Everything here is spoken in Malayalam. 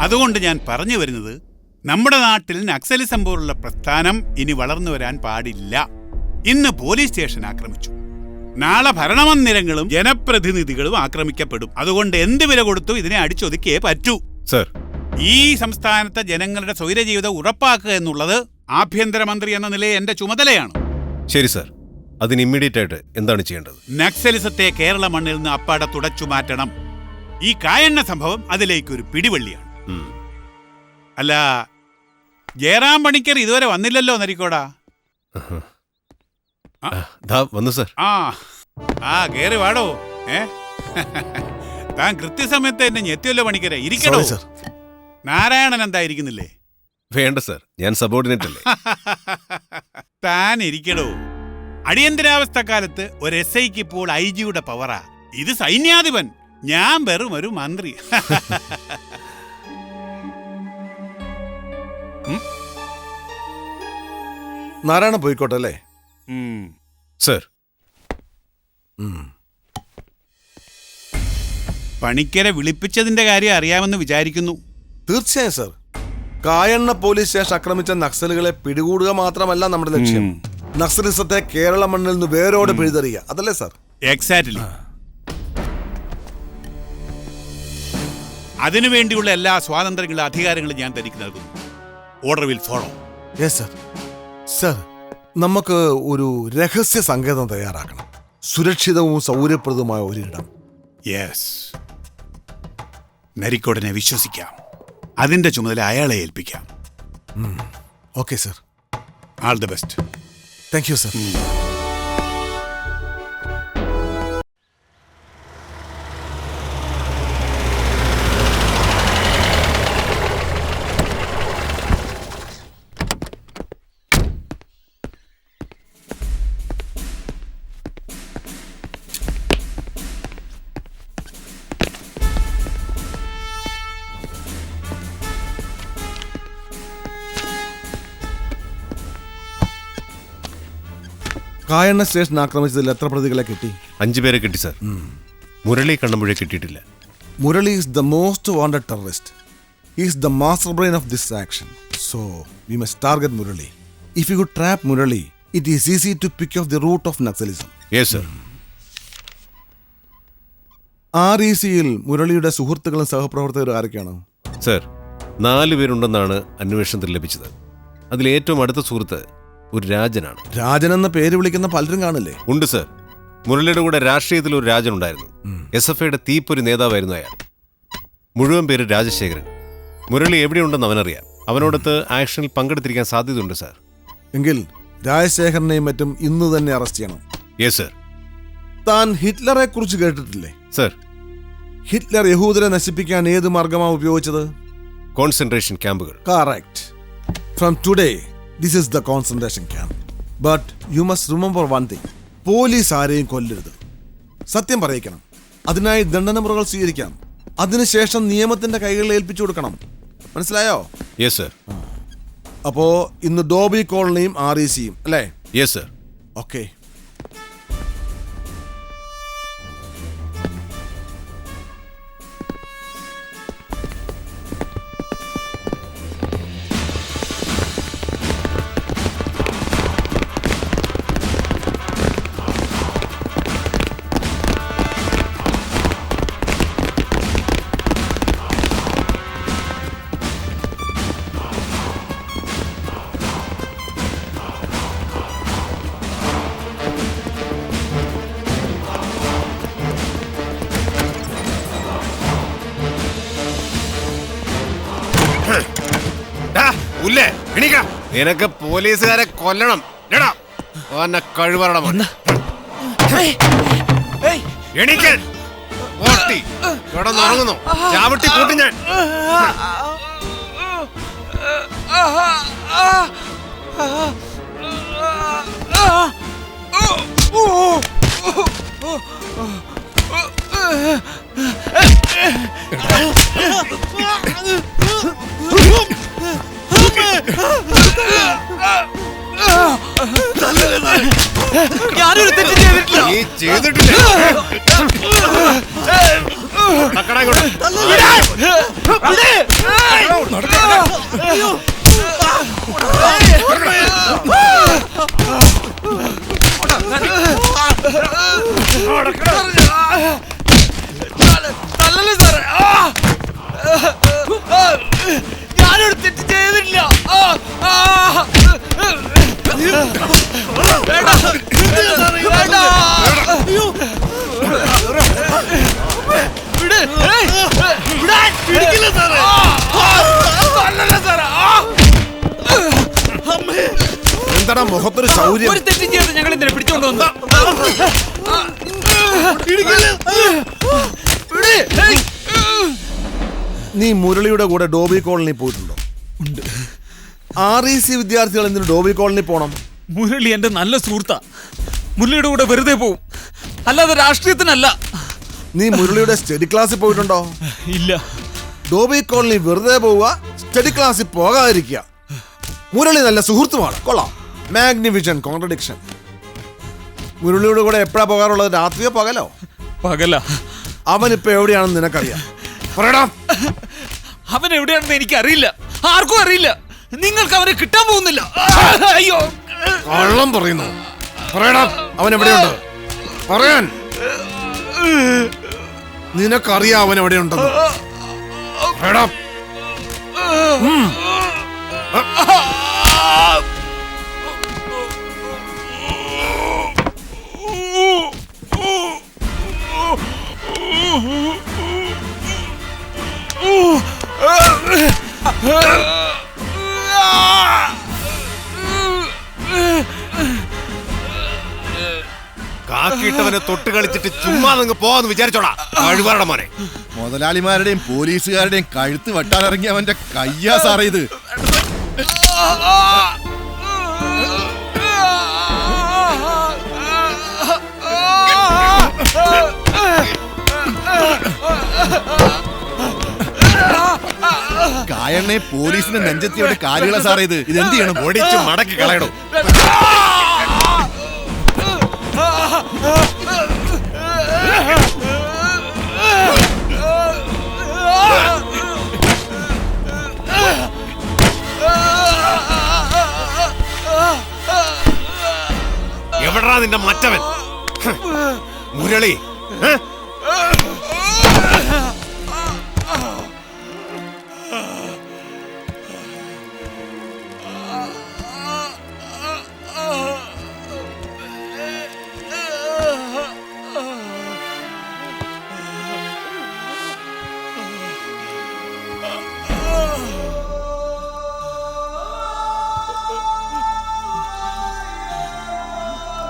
അതുകൊണ്ട് ഞാൻ പറഞ്ഞു വരുന്നത് നമ്മുടെ നാട്ടിൽ നക്സലിസം പോലുള്ള പ്രസ്ഥാനം ഇനി വളർന്നു വരാൻ പാടില്ല. ഇന്ന് പോലീസ് സ്റ്റേഷൻ ആക്രമിച്ചു. നാളെ ഭരണമന്ദിരങ്ങളും ജനപ്രതിനിധികളും ആക്രമിക്കപ്പെടും. അതുകൊണ്ട് എന്ത് വില കൊടുത്തു ഇതിനെ അടിച്ചൊതുക്കിയേ പറ്റൂ. സർ. ഈ സംസ്ഥാനത്തെ ജനങ്ങളുടെ സ്വൈരജീവിതം ഉറപ്പാക്കുക എന്നുള്ളത് ആഭ്യന്തരമന്ത്രി എന്ന നിലയിൽ എന്റെ ചുമതലയാണ്. ശരി സർ. അതിന് ഇമ്മീഡിയറ്റ് ആയിട്ട് എന്താണ് ചെയ്യേണ്ടത്? നക്സലിസത്തെ കേരള മണ്ണിൽ നിന്ന് അപ്പാടെ തുടച്ചു മാറ്റണം. ഈ കായണ്ണ സംഭവം അതിലേക്കൊരു പിടിവള്ളിയാണ്. ഉം. അല്ല ജയറാം പണിക്കർ ഇതുവരെ വന്നില്ലല്ലോ നരിക്കോടാ. വന്നു സർ. ആ ആ കേറി വാടോ. ഏ? താൻ കൃത്യസമയത്ത് എന്നെ ഞെത്തിയല്ലോ പണിക്കരെ. ഇരിക്കണോ സർ നാരായണൻ എന്താ ഇരിക്കുന്നില്ലേ? വേണ്ട സർ. ഞാൻ സബോർഡിനേറ്റ് അല്ലേ? താൻ ഇരിക്കടോ. അടിയന്തരാവസ്ഥ കാലത്ത് ഒരു എസ് ഐക്ക് ഇപ്പോൾ ഐ ജിയുടെ പവറാ ഇത് സൈന്യാധിപൻ. ഞാൻ വെറും ഒരു മന്ത്രി. നാരായണ പോയിക്കോട്ടെ അല്ലേ സർ. പണിക്കരെ വിളിപ്പിച്ചതിന്റെ കാര്യം അറിയാമെന്ന് വിചാരിക്കുന്നു. തീർച്ചയായും സർ. കായണ്ണ പോലീസ് സ്റ്റേഷൻ ആക്രമിച്ച നക്സലുകളെ പിടികൂടുക മാത്രമല്ല നമ്മുടെ ലക്ഷ്യം. നക്സലിസത്തെ കേരള മണ്ണിൽ നിന്ന് വേരോടെ പിഴുതെറിയുക. അതല്ലേ സർ? എക്സാക്ട്ലി അതിനുവേണ്ടിയുള്ള എല്ലാ സ്വാതന്ത്ര്യങ്ങളും അധികാരങ്ങളും ഞാൻ തനിക്ക് നൽകുന്നു. Order will follow yes sir sir നമുക്ക് ഒരു രഹസ്യ സങ്കേതം തയ്യാറാക്കണം. സുരക്ഷിതവും സൗകര്യപ്രദവുമായ ഒരിടം. യെസ് നരിക്കോടനെ വിശ്വസിക്കാം. അതിന്റെ ചുമതല അയാളെ ഏൽപ്പിക്കാം. Okay sir all the best thank you sir Kayanna station ആക്രമിച്ചതിൽ എത്ര പ്രതികളെ കിട്ടി? അഞ്ചു പേരെ കിട്ടി സർ. മുരളി കണ്ണമ്പുഴ കിട്ടിയിട്ടില്ല. Murali is the most wanted terrorist is the master brain of this action so we must target Murali if you trap Murali it is easy to pick off the root of naxalism yes sir R E സിയിൽ മുരളിയുടെ സുഹൃത്തുക്കളും സഹപ്രവർത്തകരും ആരൊക്കെയാണ്? സർ നാല് പേരുണ്ടെന്നാണ് അന്വേഷണത്തിൽ ലഭിച്ചത്. അതിൽ ഏറ്റവും അടുത്ത സുഹൃത്ത് ഒരു രാജനാണ്. രാജൻ എന്ന പേര് വിളിക്കുന്ന പലരും കാണില്ലേ? ഉണ്ട് സർ. മുരളിയുടെ കൂടെ രാഷ്ട്രീയത്തിൽ ഒരു രാജൻ ഉണ്ടായിരുന്നു എസ് എഫ് ഐയുടെ തീപ്പൊരു നേതാവായിരുന്നു അയാൾ. മുഴുവൻ പേര് രാജശേഖരൻ. മുരളി എവിടെയുണ്ടെന്ന് അവനറിയാം. അവനോടൊത്ത് ആക്ഷനിൽ പങ്കെടുത്തിരിക്കാൻ സാധ്യതയുണ്ട് സർ. എങ്കിൽ രാജശേഖരനെയും മറ്റും ഇന്ന് തന്നെ അറസ്റ്റ് ചെയ്യണം. Yes sir. താൻ ഹിറ്റ്ലറെ കുറിച്ച് കേട്ടിട്ടില്ലേ? സർ. ഹിറ്റ്ലർ യഹൂദരെ നശിപ്പിക്കാൻ ഏത് മാർഗമാണ് ഉപയോഗിച്ചത്? കോൺസെൻട്രേഷൻ ക്യാമ്പുകൾ. Correct from today, this is the concentration camp but you must remember one thing police ആരെയും കൊല്ലരുത്. സത്യം പറയിക്കണം. അതിനായി ദണ്ഡനമുറകൾ സ്വീകരിക്കാം അതിനുശേഷം നിയമത്തിന്റെ കൈകളിൽ ഏൽപ്പിച്ചു കൊടുക്കണം. മനസ്സിലായോ? യെസ് സർ അപ്പോ ഇന്ന് ഡോബി കോളനിയും ആർ ഇ സിയും അല്ലേ? യെസ് സർ ഓക്കെ നിനക്ക് പോലീസുകാരെ കൊല്ലണം എടാ, ഓനെ കഴിവറണം എണീക്കാൻ ഓട്ടി കിടന്നുറങ്ങുന്നു ചാവട്ടി കൂട്ടി ഞാൻ ഞാനൊരു തെറ്റ് ചെയ്തിട്ടില്ല. നീ ചെയ്തിട്ടില്ല. നടക്കടാ ഇങ്ങോട്ട്. തല്ലല്ലേ? സാറേ! എന്താടാ മുഖത്തൊരു ശൗര്യം? ഒരു തെറ്റും ചെയ്ത് ഞങ്ങൾ ഇന്നലെ പിടിച്ചോണ്ട് വന്നു. നീ മുരളിയുടെ കൂടെ ഡോബി കോളനി പോയിട്ടുണ്ടോ? ഉണ്ട്. ആർ ഇ സി വിദ്യാർത്ഥികൾ എന്തിനു ഡോബി കോളനി പോണം? മുരളി എന്റെ നല്ല സുഹൃത്താ. മുരളിയുടെ കൂടെ വെറുതെ പോവും. അല്ലാതെ രാഷ്ട്രീയത്തിനല്ല. നീ മുരളിയുടെ സ്റ്റഡി ക്ലാസ്സിൽ പോയിട്ടുണ്ടോ? ഇല്ല. ഡോബി കോളനി വെറുതെ പോവുക സ്റ്റഡി ക്ലാസ്സിൽ പോകാതിരിക്കുക. മുരളി നല്ല സുഹൃത്തുമാണ്. കൊള്ളാം. മാഗ്നിഫിഷൻ കോൺട്രഡിക്ഷൻ മുരളിയുടെ കൂടെ എപ്പോഴാ പോകാറുള്ളത്? രാത്രിയോ പകലോ? പകല. അവൻ ഇപ്പൊ എവിടെയാണെന്ന് നിനക്കറിയാം. പറയടാ. അവൻ എവിടെയാണെന്ന് എനിക്ക് അറിയില്ല ആർക്കും അറിയില്ല. നിങ്ങൾക്ക് അവനെ കിട്ടാൻ പോകുന്നില്ല. അയ്യോ. കള്ളം പറയുന്നു. പറയടാ. അവൻ എവിടെയുണ്ട്? പറയാൻ. നിനക്കറിയാം അവൻ എവിടെയുണ്ടെന്ന്. പറയടാ കാക്കിയിട്ടവനെ തൊട്ട് കളിച്ചിട്ട് ചുമ്മാ നിങ്ങൾ പോവാന്ന് വിചാരിച്ചോടാ. കഴിവാരുടെ മോനെ. മുതലാളിമാരുടെയും പോലീസുകാരുടെയും കഴുത്ത് വെട്ടാനിറങ്ങി അവന്റെ കയ്യാ സാറേ ഇത്. കായണ്ണെ പോലീസിന്റെ നെഞ്ചത്തിയുടെ കാര്യങ്ങളാ സാറേ ഇത്. ഇത് എന്ത് ചെയ്യണം? ഒടിച്ച് മടക്കി കളയണം. എവിടാ നിന്റെ മറ്റവൻ മുരളി ഹ്?